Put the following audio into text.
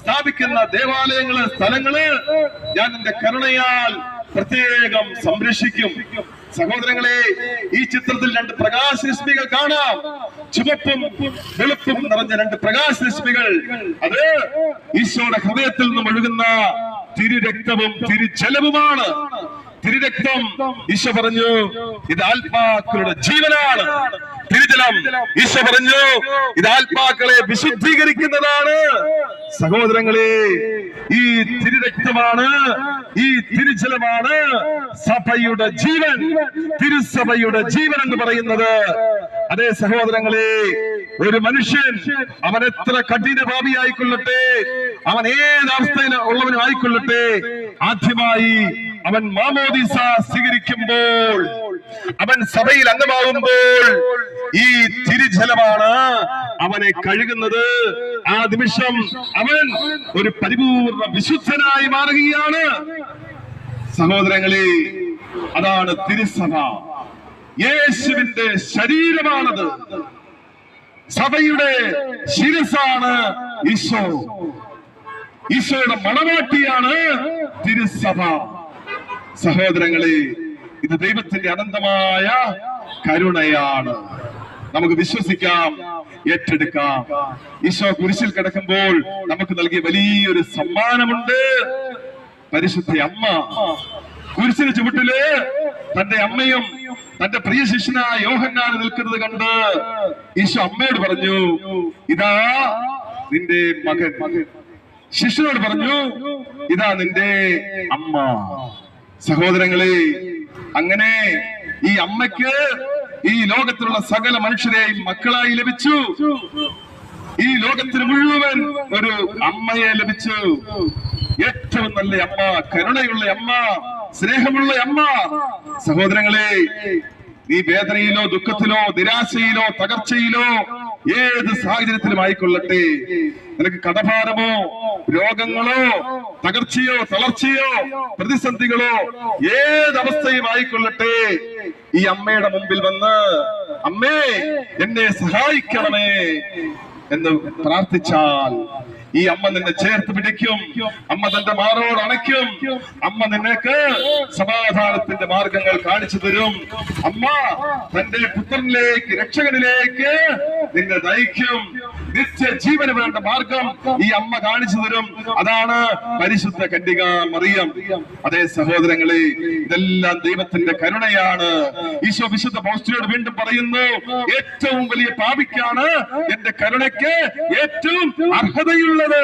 സ്ഥാപിക്കുന്ന ദേവാലയങ്ങൾ സ്ഥലങ്ങൾ ഞാൻ എന്റെ കരുണയാൽ പ്രത്യേകം സംരക്ഷിക്കും. സഹോദരങ്ങളെ ഈ ചിത്രത്തിൽ രണ്ട് പ്രകാശരശ്മികൾ കാണാം. ചുവപ്പും വെളുപ്പും നിറഞ്ഞ രണ്ട് പ്രകാശരശ്മികൾ. അത് ഈശോയുടെ ഹൃദയത്തിൽ നിന്നും ഒഴുകുന്ന തിരുരക്തവും തിരുജലവുമാണ്. തിരുരക്തം ഈശോ പറഞ്ഞു ഇത് ആത്മാക്കളുടെ ജീവനാണ്. തിരുജലം ഈശോ പറഞ്ഞു ഇത് ആത്മാക്കളെ വിശുദ്ധീകരിക്കുന്നതാണ്. സഹോദരങ്ങളെ ഈ തിരുരക്തമാണ് ഈ തിരുജലമാണ് സഭയുടെ ജീവൻ. തിരുസഭയുടെ ജീവൻ എന്ന് പറയുന്നത്. അതേ സഹോദരങ്ങളെ ഒരു മനുഷ്യൻ അവൻ എത്ര കഠിന ഭാവിയായിക്കൊള്ളട്ടെ അവൻ ഏത് അവസ്ഥയിൽ ഉള്ളവനും ആയിക്കൊള്ളട്ടെ ആദ്യമായി അവൻ മാമോദിസ സ്വീകരിക്കുമ്പോൾ അവൻ സഭയിൽ അംഗമാകുമ്പോൾ ഈ തിരിജലമാണ് അവനെ കഴുകുന്നത്. ആ നിമിഷം അവൻ ഒരു പരിപൂർണ വിശുദ്ധനായി മാറുകയാണ്. സഹോദരങ്ങളെ അതാണ് തിരുസഭ. യേശുവിന്റെ ശരീരമാണത്. സഭയുടെ ശിരസാണ് ഈശോ. ഈശോയുടെ മണവാട്ടിയാണ് തിരുസഭ. സഹോദരങ്ങളെ ഇത് ദൈവത്തിന്റെ അനന്തമായ കരുണയാണ്. നമുക്ക് വിശ്വസിക്കാം ഏറ്റെടുക്കാം. ഈശോ കുരിശിൽ കിടക്കുമ്പോൾ നമുക്ക് നൽകിയ വലിയൊരു സമ്മാനമുണ്ട്. പരിശുദ്ധ അമ്മ കുരിശിന് ചുവട്ടിൽ തന്റെ അമ്മയും തന്റെ പ്രിയ ശിഷ്യനായ യോഹന്നാൻ നിൽക്കുന്നത് കണ്ട് ഈശോ അമ്മയോട് പറഞ്ഞു ഇതാ നിന്റെ മകൻ. ശിഷ്യനോട് പറഞ്ഞു ഇതാ നിന്റെ അമ്മ. സഹോദരങ്ങളെ അങ്ങനെ ഈ അമ്മയ്ക്ക് ഈ ലോകത്തിലുള്ള സകല മനുഷ്യരെയും മക്കളായി ലഭിച്ചു. ഈ ലോകത്തിന് മുഴുവൻ ഒരു അമ്മയെ ലഭിച്ചു. ഏറ്റവും നല്ല അമ്മ കരുണയുള്ള അമ്മ സ്നേഹമുള്ള അമ്മ. സഹോദരങ്ങളെ നീ വേദനയിലോ ദുഃഖത്തിലോ നിരാശയിലോ തകർച്ചയിലോ ഏത് സാഹചര്യത്തിലും ആയിക്കൊള്ളട്ടെ? നിനക്ക് കടഭാരമോ രോഗങ്ങളോ തകർച്ചയോ തളർച്ചയോ പ്രതിസന്ധികളോ ഏത് അവസ്ഥയും ആയിക്കൊള്ളട്ടെ? ഈ അമ്മയുടെ മുമ്പിൽ വന്ന് അമ്മേ എന്നെ സഹായിക്കണമേ. എന്ന് പ്രാർത്ഥിച്ചാൽ ഈ അമ്മ നിന്നെ ചേർത്ത് പിടിക്കും. അമ്മ തന്റെ മാറോട് അണയ്ക്കും. അമ്മ നിനക്ക് സമാധാനത്തിന്റെ മാർഗങ്ങൾ കാണിച്ചു തരും. അമ്മ തന്റെ പുത്രനിലേക്ക് രക്ഷകനിലേക്ക് നിന്നെ നയിക്കും. നിത്യ ജീവന് വേണ്ട മാർഗം ഈ അമ്മ കാണിച്ചു തരും. അതാണ് പരിശുദ്ധ കന്യക മറിയം. അതേ സഹോദരങ്ങളെ ഇതെല്ലാം ദൈവത്തിന്റെ കരുണയാണ്. ഈശോ വിശുദ്ധ പോസ്റ്റിനോട് വീണ്ടും പറയുന്നു ഏറ്റവും വലിയ പാപിക്കാണ് എന്റെ കരുണയ്ക്ക് ഏറ്റവും അർഹതയുള്ളത്.